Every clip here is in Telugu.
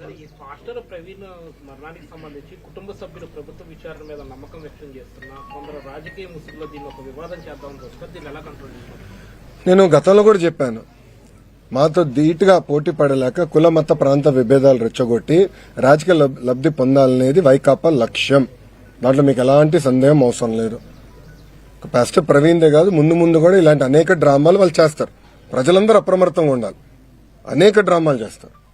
సార్ ఈ పాస్టర్ ప్రవీణ్ మరణానికి సంబంధించి కుటుంబ సభ్యులు ప్రభుత్వ విచారణ మీద నమ్మకం వ్యక్తం చేస్తున్నా కొందరు రాజకీయ ముసుగులో దీన్ని ఒక వివాదం చేద్దామని చూస్తారు దీన్ని ఎలా కంట్రోల్ నేను గతంలో కూడా చెప్పాను. మాతో ధీటుగా పోటీ పడలేక కుల మత ప్రాంత విభేదాలు రెచ్చగొట్టి రాజకీయ లబ్- లబ్ధి పొందాలనేది వైకాపా లక్ష్యం. దాంట్లో మీకు ఎలాంటి సందేహం అవసరం లేదు. ఒక పాస్టర్ ప్రవీణ్దే కాదు ముందు ముందు కూడా ఇలాంటి అనేక డ్రామాలు వాళ్ళు చేస్తారు. ప్రజలందరూ అప్రమత్తంగా ఉండాలి. అనేక డ్రామాలు చేస్తారు.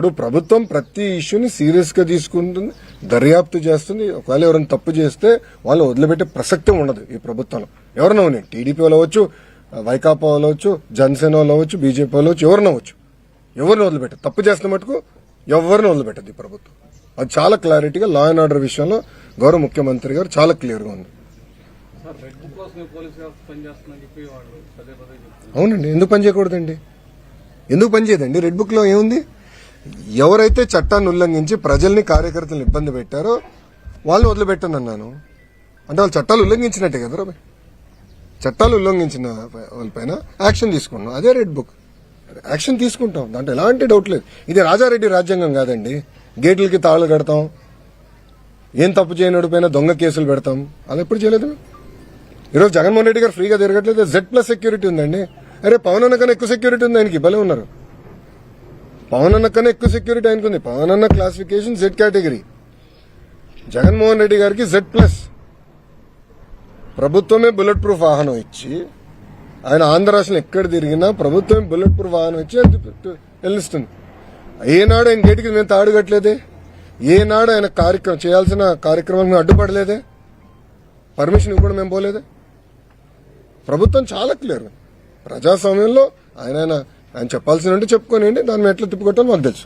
ఇప్పుడు ప్రభుత్వం ప్రతి ఇష్యూని సీరియస్గా తీసుకుంటుంది దర్యాప్తు చేస్తుంది. ఒకవేళ ఎవరైనా తప్పు చేస్తే వాళ్ళు వదిలిపెట్టే ప్రసక్తి ఉండదు ఈ ప్రభుత్వంలో. ఎవరైనా ఉన్నాయి టీడీపీ వాళ్ళు అవ్వచ్చు వైకాపా వాళ్ళు అవ్వచ్చు జనసేన వాళ్ళు అవ్వచ్చు బీజేపీ వాళ్ళు అవ్వచ్చు ఎవరిని అవ్వచ్చు. ఎవరిని వదిలిపెట్టదు తప్పు చేస్తున్న మటుకు ఎవరిని వదిలిపెట్టదు ఈ ప్రభుత్వం. అది చాలా క్లారిటీగా లా అండ్ ఆర్డర్ విషయంలో గౌరవ ముఖ్యమంత్రి గారు చాలా క్లియర్గా ఉంది అవునండి. ఎందుకు పని చేయకూడదండి? ఎందుకు పని చేయదండి? రెడ్ బుక్లో ఏముంది? ఎవరైతే చట్టాన్ని ఉల్లంఘించి ప్రజల్ని కార్యకర్తలను ఇబ్బంది పెట్టారో వాళ్ళని వదిలిపెట్టను అన్నాను. అంటే వాళ్ళు చట్టాలు ఉల్లంఘించినట్టే కదా బాయ్ చట్టాలు ఉల్లంఘించిన వాళ్ళపైన యాక్షన్ తీసుకున్నాం అదే రెడ్ బుక్. యాక్షన్ తీసుకుంటాం. దాంట్లో ఎలాంటి డౌట్ లేదు. ఇది రాజారెడ్డి రాజ్యాంగం కాదండి. గేట్లకి తాళు కడతాం. ఏం తప్పు చేయనడు దొంగ కేసులు పెడతాం. అలా ఎప్పుడు చేయలేదు? ఈరోజు జగన్మోహన్ రెడ్డి గారు ఫ్రీగా తిరగట్లేదు. జెడ్ ప్లస్ సెక్యూరిటీ ఉందండి. అరే పవన్ అన్న కన్నా ఎక్కువ సెక్యూరిటీ ఉంది ఆయనకి. భలే ఉన్నారు. పవన్ అన్న కన్నా ఎక్కువ సెక్యూరిటీ ఆయనకుంది. పవన్ అన్న classification Z category Jaganmohan Reddy గారికి జెడ్ ప్లస్ ప్రభుత్వమే బుల్లెట్ ప్రూఫ్ వాహనం ఇచ్చి ఆయన ఆంధ్ర రాష్ట్రం ఎక్కడ తిరిగినా ప్రభుత్వమే బుల్లెట్ ప్రూఫ్ వాహనం ఇచ్చి వెళ్ళిస్తుంది. ఏనాడు ఆయన గేటుకి మేము తాడుగట్లేదే ఏనాడు ఆయన కార్యక్రమం చేయాల్సిన కార్యక్రమాలకు మేము అడ్డుపడలేదే? పర్మిషన్ ఇవ్వడం మేము పోలేదే? ప్రభుత్వం చాలా క్లియర్ ప్రజాస్వామ్యంలో ఆయన ఆయన చెప్పాల్సిన అంటే చెప్పుకోనండి దాన్ని ఎట్లా తిప్పుకొట్టాలో మాకు తెలుసు.